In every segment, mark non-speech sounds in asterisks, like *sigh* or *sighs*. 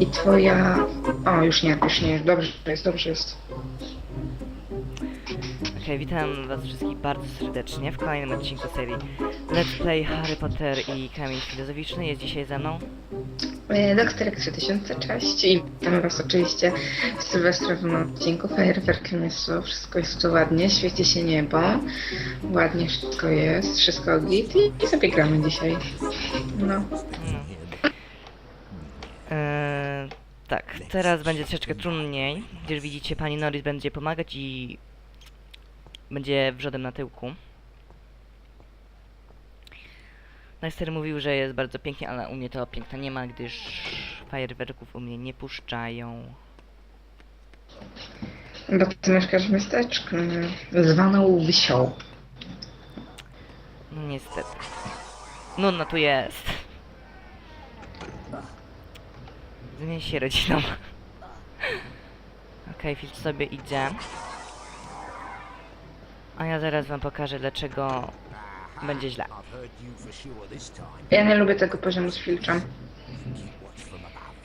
I twoja... O, już nie, już nie. Dobrze jest, dobrze jest. Okej, witam was wszystkich bardzo serdecznie w kolejnym odcinku serii Let's Play Harry Potter i Kamień Filozoficzny. Jest dzisiaj ze mną. E, Doktorek 3000, cześć. I witam was oczywiście w sylwestrowym odcinku. Fajerwerkiem jest to, wszystko jest tu ładnie, świeci się niebo. Ładnie wszystko jest, wszystko git i, i sobie gramy dzisiaj. No. Eee, tak, teraz będzie troszeczkę trudniej, gdyż widzicie pani Norris będzie pomagać i będzie wrzodem na tyłku. Najster mówił, że jest bardzo pięknie, ale u mnie to piękna nie ma, gdyż fajerwerków u mnie nie puszczają. Bo ty mieszkasz w miasteczku, no, zwaną Wisią. No niestety. Nudno tu jest. Zmień się rodziną. *laughs* Okej, Filcz sobie idzie. A ja zaraz wam pokażę, dlaczego będzie źle. Ja nie lubię tego poziomu z filczem.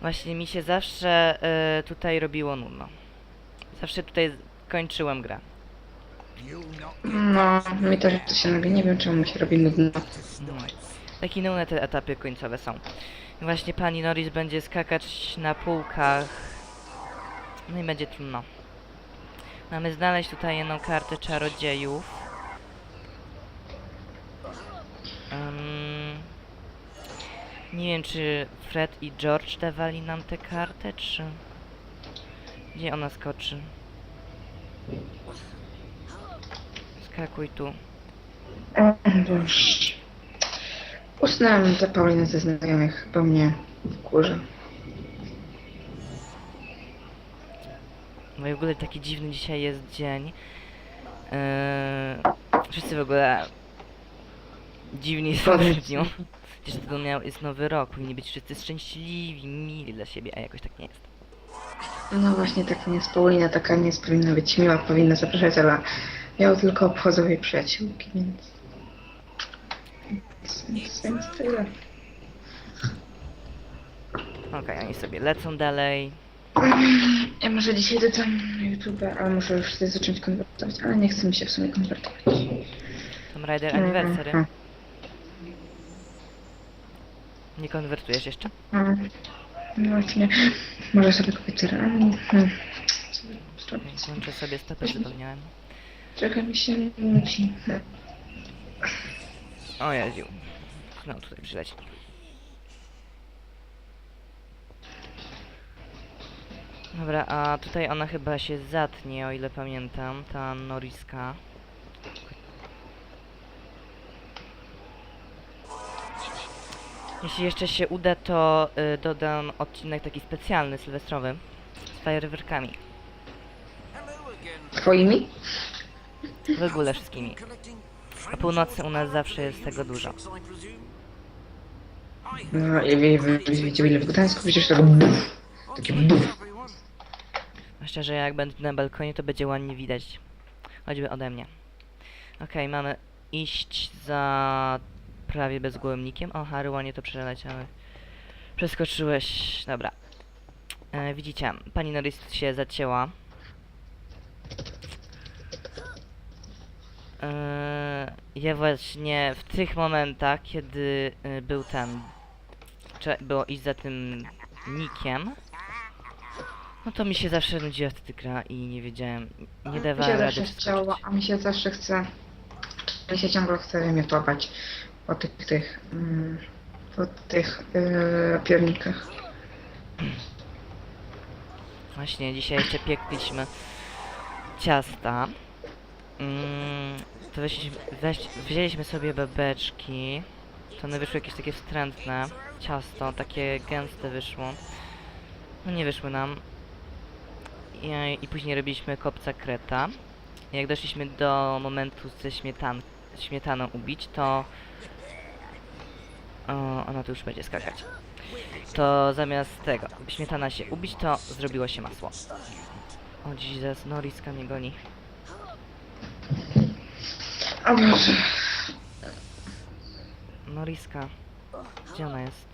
Właśnie mi się zawsze y, tutaj robiło nudno. Zawsze tutaj kończyłem grę. No, mi też to się robi, nie wiem czemu mi się robi nudno. No. Takie nudne te etapy końcowe są. I właśnie pani Norris będzie skakać na półkach. No i będzie trudno. Mamy znaleźć tutaj jedną kartę czarodziejów. Ym, nie wiem, czy Fred i George dawali nam tę kartę, czy... Gdzie ona skoczy? Skakuj tu. O, tę Paulinę ze znajomych, bo mnie wkurzy. No i w ogóle taki dziwny dzisiaj jest dzień. Eee, wszyscy w ogóle dziwni są dniu. Przecież to miał, jest nowy rok, powinni być wszyscy szczęśliwi, mili dla siebie, a jakoś tak nie jest. No właśnie, taka nie jest Paulina, taka nie jest, powinna być miła, powinna zapraszać, ale ja tylko obchodzę jej przyjaciółki, więc... Więc, więc, więc tyle. Okej, oni sobie lecą dalej. Ja może dzisiaj dodam na YouTube, ale muszę już sobie zacząć konwertować, ale nie chce mi się w sumie konwertować. Tomb Raider Anniversary. Mhm. Nie konwertujesz jeszcze? Mhm. No właśnie, może sobie kupić ceremonii. Hmm. Włączę sobie stopę, zapomniałem. Trochę mi się nudzi. O Jeziu. No tutaj przyleci. Dobra, a tutaj ona chyba się zatnie, o ile pamiętam, ta Noriska. Jeśli jeszcze się uda, to y, dodam odcinek taki specjalny, sylwestrowy, z fajerwerkami. Twoimi? W ogóle wszystkimi. O północy u nas zawsze jest tego dużo. No i wie- wie- wiecie ile w Gdańsku widzisz tego buf. Takie buf. A szczerze, jak będę na balkonie, to będzie ładnie widać. Choćby ode mnie. Okej, mamy iść za prawie bezgłownikiem. O, Harry, ładnie to przeleciały. Przeskoczyłeś. Dobra. E, widzicie, pani Norris się zacięła. E, ja właśnie w tych momentach, kiedy e, był ten... Było iść za tym nikiem. No to mi się zawsze nudziła wtedy gra i nie wiedziałem, nie Mi się dawałem rady zawsze chciało, a mi się zawsze chce... Mi się ciągle chce mnie łapać po tych, tych... Mm, po tych yy, piernikach. Właśnie, dzisiaj jeszcze piekliśmy ciasta. Mm, to weźliśmy, weź, wzięliśmy sobie bebeczki. To one wyszły jakieś takie wstrętne. Ciasto, takie gęste wyszło. No nie wyszły nam. I, i później robiliśmy kopca kreta. Jak doszliśmy do momentu ze śmietan, śmietaną ubić, to... O, ona tu już będzie skakać. To zamiast tego, śmietana się ubić, to zrobiło się masło. O, dziś zaraz Noriska mnie goni. O Boże. Noriska. Gdzie ona jest?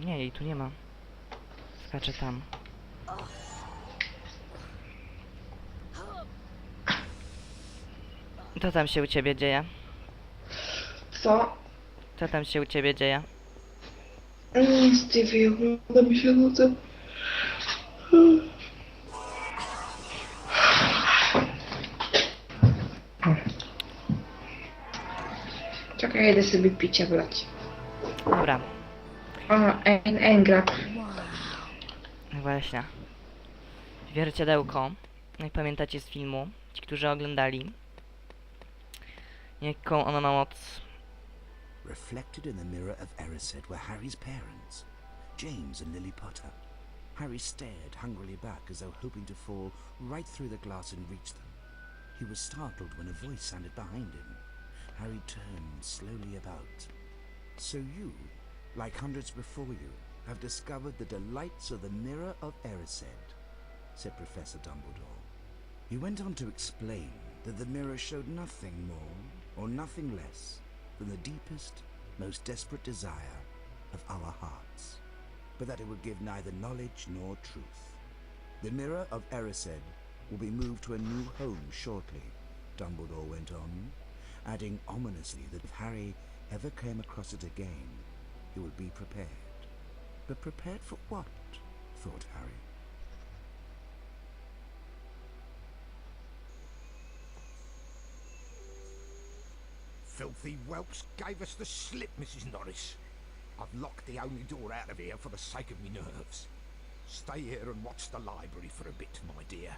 Nie, jej tu nie ma. Skacze tam. Co tam się u ciebie dzieje? Co? Co tam się u ciebie dzieje? Nie, Stevie, ogląda mi się nudzę. Czekaj, jedę sobie picia wlać. Dobra, O, en, engrap. no właśnie. Wierciadełko. Jak pamiętacie z filmu, ci, którzy oglądali. Jaką ono ma moc? Reflected in the mirror of Erised were Harry's parents, James and Lily Potter. Harry stared hungrily back as though hoping to fall right through the glass and reach them. He was startled when a voice sounded behind him. Harry turned slowly about. So you, like hundreds before you, have discovered the delights of the mirror of Erised, said Professor Dumbledore. He went on to explain that the mirror showed nothing more or nothing less than the deepest, most desperate desire of our hearts, but that it would give neither knowledge nor truth. The mirror of Erised will be moved to a new home shortly, Dumbledore went on, adding ominously that if Harry ever came across it again, he would be prepared. But prepared for what? thought Harry. Filthy whelps gave us the slip, Mrs. Norris. I've locked the only door out of here for the sake of me nerves. Stay here and watch the library for a bit, my dear.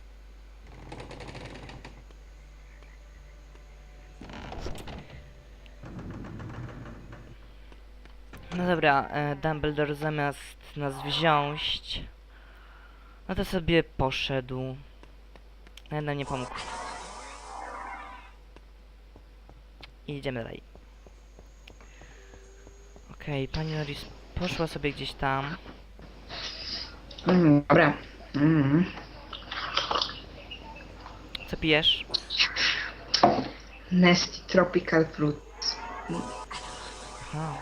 No dobra, Dumbledore zamiast nas wziąć, no to sobie poszedł. Jednak nie pomógł. I idziemy dalej. Okej, pani Norris poszła sobie gdzieś tam. Mm, dobra. Mm. Co pijesz? Nasty Tropical Fruit. Aha.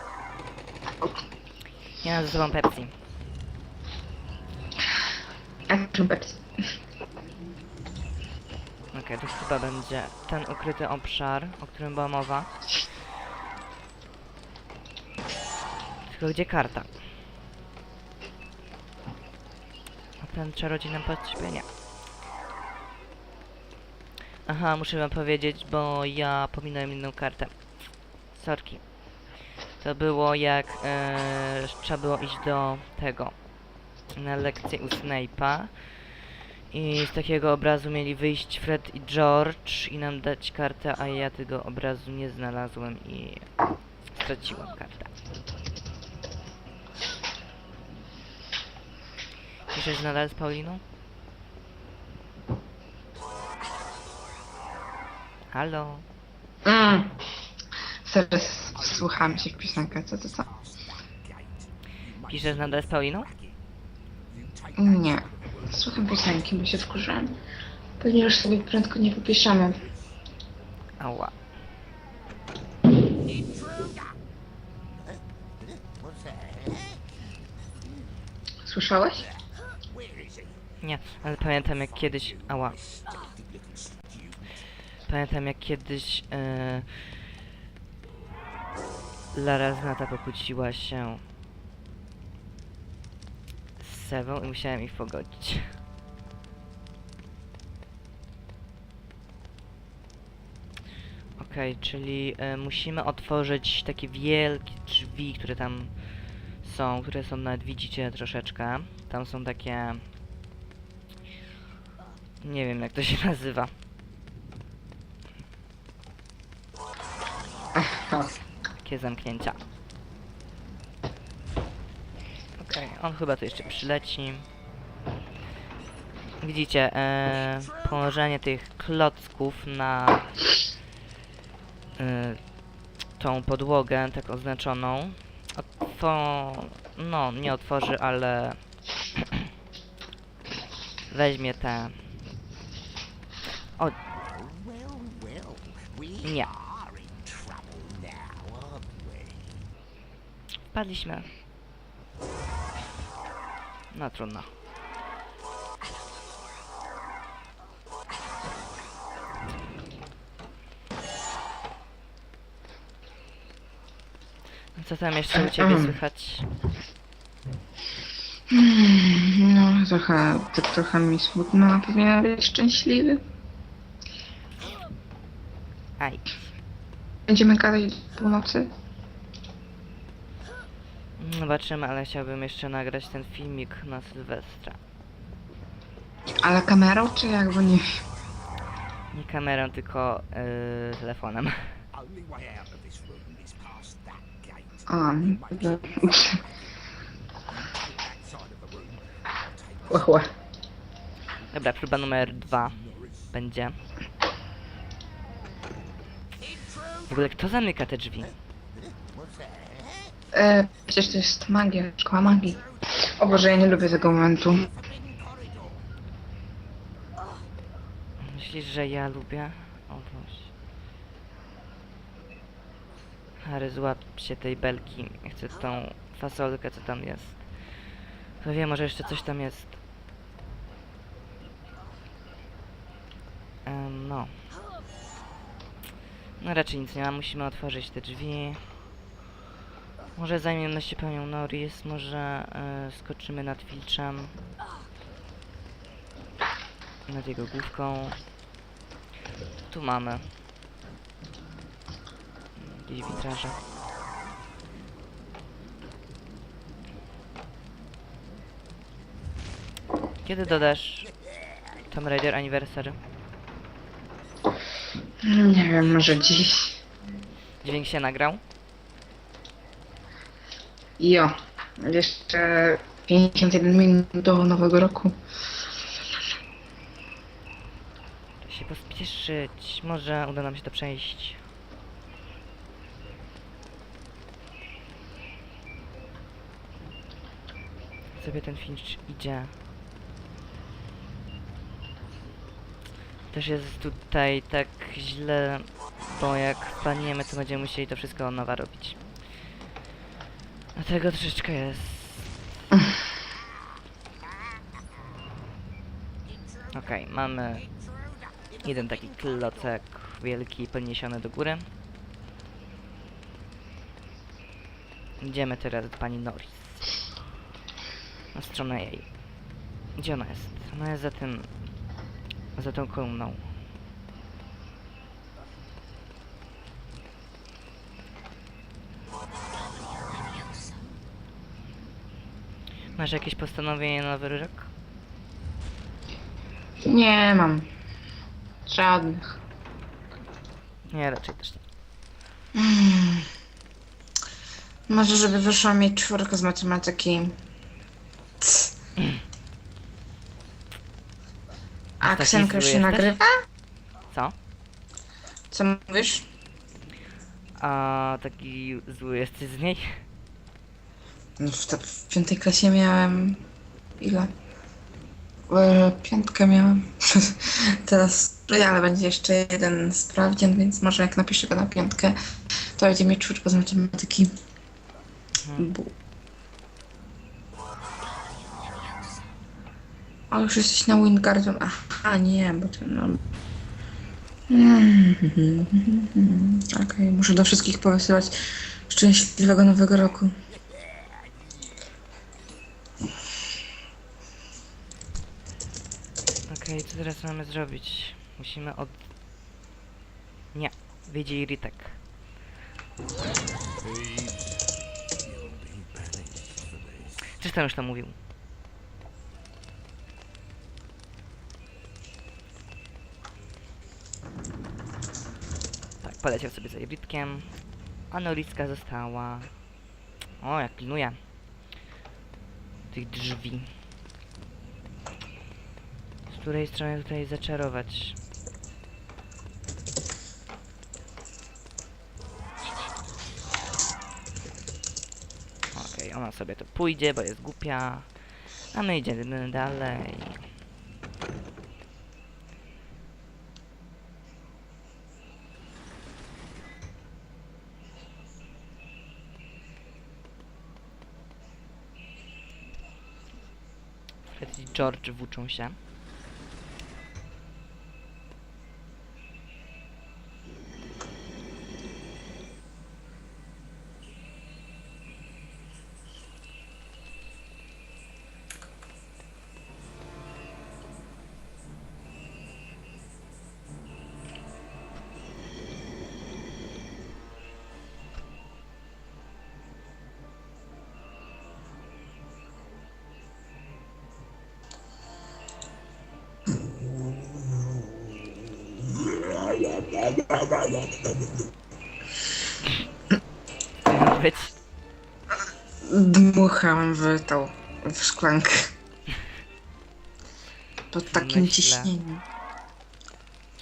Ja mam ze sobą Pepsi. Action Pepsi. Okej, to chyba będzie ten ukryty obszar, o którym była mowa. Tylko gdzie karta? A ten czarodziej nam podśpienia. Aha, muszę wam powiedzieć, bo ja pominąłem inną kartę. Sorki. To było jak e, trzeba było iść do tego na lekcję u Snape'a i z takiego obrazu mieli wyjść Fred i George i nam dać kartę, a ja tego obrazu nie znalazłem i straciłem kartę. Piszesz nadal z Pauliną? Halo? Mm. Zaraz wsłucham się w piosenkę, co to co? Piszesz nadal z Pauliną? Nie. Słucham piosenki, bo się wkurzałem. Pewnie już sobie prędko nie wypiszemy. Ała. Słyszałeś? Nie, ale pamiętam jak kiedyś... Ała. Pamiętam jak kiedyś... E, Lara Znata pokłóciła się z Sewą i musiałem ich pogodzić. Okej, czyli e, musimy otworzyć takie wielkie drzwi, które tam są, które są nawet widzicie troszeczkę. Tam są takie... Nie wiem jak to się nazywa. *laughs* Takie zamknięcia. Okej, on chyba tu jeszcze przyleci. Widzicie, e, położenie tych klocków na e, tą podłogę, tak oznaczoną. Otwo... No, nie otworzy, ale *clears throat* weźmie te... O, Nie. are No trudno. Co tam jeszcze u ciebie Mm. słychać? No, trochę, tak trochę mi smutno, a powinien być szczęśliwy. Aj. Będziemy gadać do północy? Zobaczymy, ale chciałbym jeszcze nagrać ten filmik na Sylwestra. Ale kamerą, czy jak, bo nie wiem. Nie kamerą, tylko yy, telefonem. A, Łe, łe. Dobra, próba numer dwa będzie. W ogóle kto zamyka te drzwi? Przecież to jest magia, szkoła magii. O Boże, ja nie lubię tego momentu. Myślisz, że ja lubię? O Boże. Harry, złap się tej belki. Chcę tą fasolkę, co tam jest. Kto wie, może jeszcze coś tam jest. No. No raczej nic nie ma, musimy otworzyć te drzwi. Może zajmiemy się panią Norris, może e, skoczymy nad Filczem. Nad jego główką. Tu mamy. Gdzieś witraże. Kiedy dodasz Tomb Raider Anniversary? Nie wiem, może dziś. Dźwięk się nagrał? Jo. Jeszcze 51 minut do nowego roku. Trzeba się pospieszyć. Może uda nam się to przejść. Sobie ten Finch idzie. Też jest tutaj tak źle, bo jak spadniemy, to będziemy musieli to wszystko od nowa robić. Dlatego troszeczkę jest. Okej, mamy jeden taki klocek wielki podniesiony do góry. Idziemy teraz do pani Norris. Na stronę jej. Gdzie ona jest? Ona jest za tym... za tą kolumną. Masz jakieś postanowienie na nowy rok? Nie mam. Żadnych. Nie, raczej też nie. Mm. Może, żeby wyszła mi czwórka z matematyki. Cs. A Ksenka już się nagrywa? Co? Co mówisz? A taki zły jesteś z niej? No w, te, w piątej klasie miałem... Ile? E, piątkę miałem. *laughs* Teraz... No ale będzie jeszcze jeden sprawdzian, więc może jak napiszę go na piątkę, to będzie mi czwórka z matematyki. Mhm. Bu. A już jesteś na Wingardium. Aha, nie, bo to no... Mm, *laughs* Okej, muszę do wszystkich powysyłać szczęśliwego nowego roku. Okej, co teraz mamy zrobić? Musimy od... Nie, wyjdzie Iritek. Czyż tam już to mówił? Tak, poleciał sobie za Iritkiem. A Noriska została... O, jak pilnuje. Tych drzwi której strony tutaj zaczarować. Okej, okay, ona sobie to pójdzie, bo jest głupia. A my idziemy dalej. George włóczą się. Być. Dmucham w tą, w szklankę. Pod takim Myślę. ciśnieniem.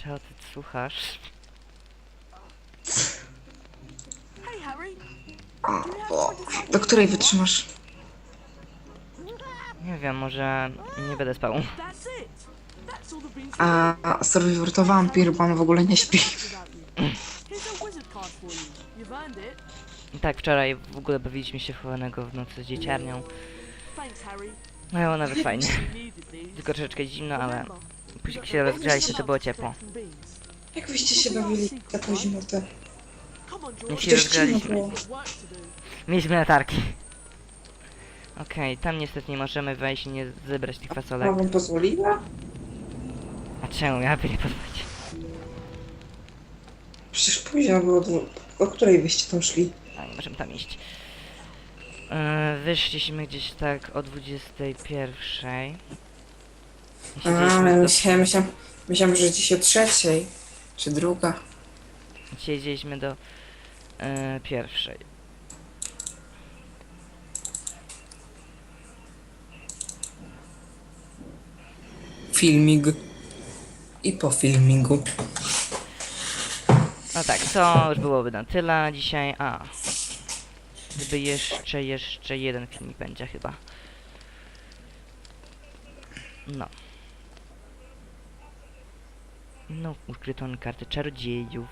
Czego ty słuchasz? Hey, Harry. O, do której wytrzymasz? Nie wiem, może nie będę spał. That's it. A Survivor to wampir, bo on w ogóle nie śpi. Tak, wczoraj w ogóle bawiliśmy się chowanego w nocy z dzieciarnią. No i było nawet fajnie. Tylko troszeczkę zimno, ale później jak się rozgrzaliśmy, to było ciepło. Jak wyście się bawili taką zimotę? Jak się Przecież rozgrzaliśmy. było. Mieliśmy latarki. Okej, tam niestety nie możemy wejść i nie zebrać tych fasolek. wam pozwoliła? A czemu ja by nie? Przecież późno było. O której wyście tam szli? A nie możemy tam iść. Yy, wyszliśmy gdzieś tak o 21. A, Siedzieliśmy ale do, myślałem, myślałem, myślałem, że dzisiaj o trzeciej. Czy druga. siedzieliśmy do yy, pierwszej. Filmig. I po filmingu. No tak, to już byłoby na tyle dzisiaj. A. Gdyby jeszcze, jeszcze jeden filmik będzie chyba. No. No, ukrytą kartę czarodziejów.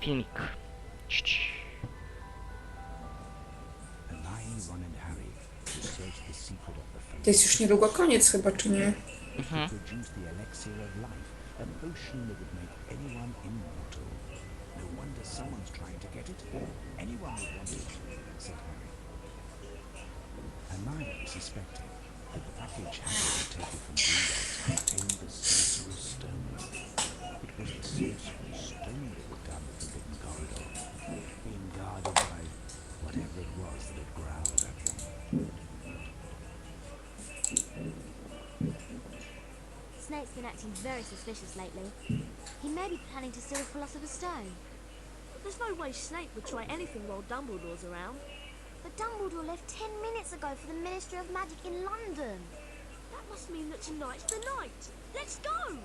Filmik. Cii, to jest już niedługo koniec chyba, czy nie? Mhm. produce the elixir of life, a potion that would make anyone immortal. No wonder someone's trying to get it. Anyone would want it, said Harry. Hermione suspected that the package Harry had taken from Gringotts contained the sorcerer's stone. It was the sorcerer's stone that would down the forbidden corridor, being guarded by whatever it was that had growled at them. Snape's been acting very suspicious lately. He may be planning to steal the Philosopher's Stone. There's no way Snape would try anything while Dumbledore's around. But Dumbledore left ten minutes ago for the Ministry of Magic in London. That must mean that tonight's the night. Let's go!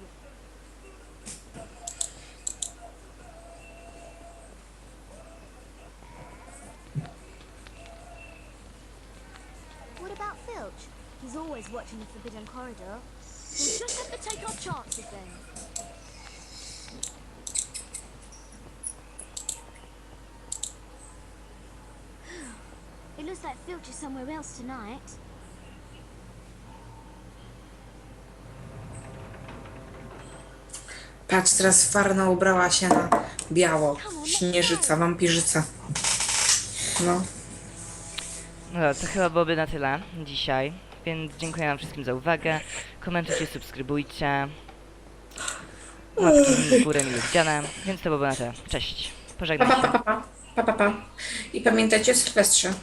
What about Filch? He's always watching the Forbidden Corridor. To take our chances then. *sighs* It looks like Filch is somewhere else tonight. Patrz, teraz Farna ubrała się na biało. Śnieżyca, wampirzyca. No. No to chyba byłoby na tyle dzisiaj. Więc dziękuję wam wszystkim za uwagę. Komentujcie, subskrybujcie. Łapki w górę mile widziane. Więc to byłoby na tyle. Cześć. Pożegnam pa, pa, pa, pa, pa, pa, pa. I pamiętajcie o Sylwestrze.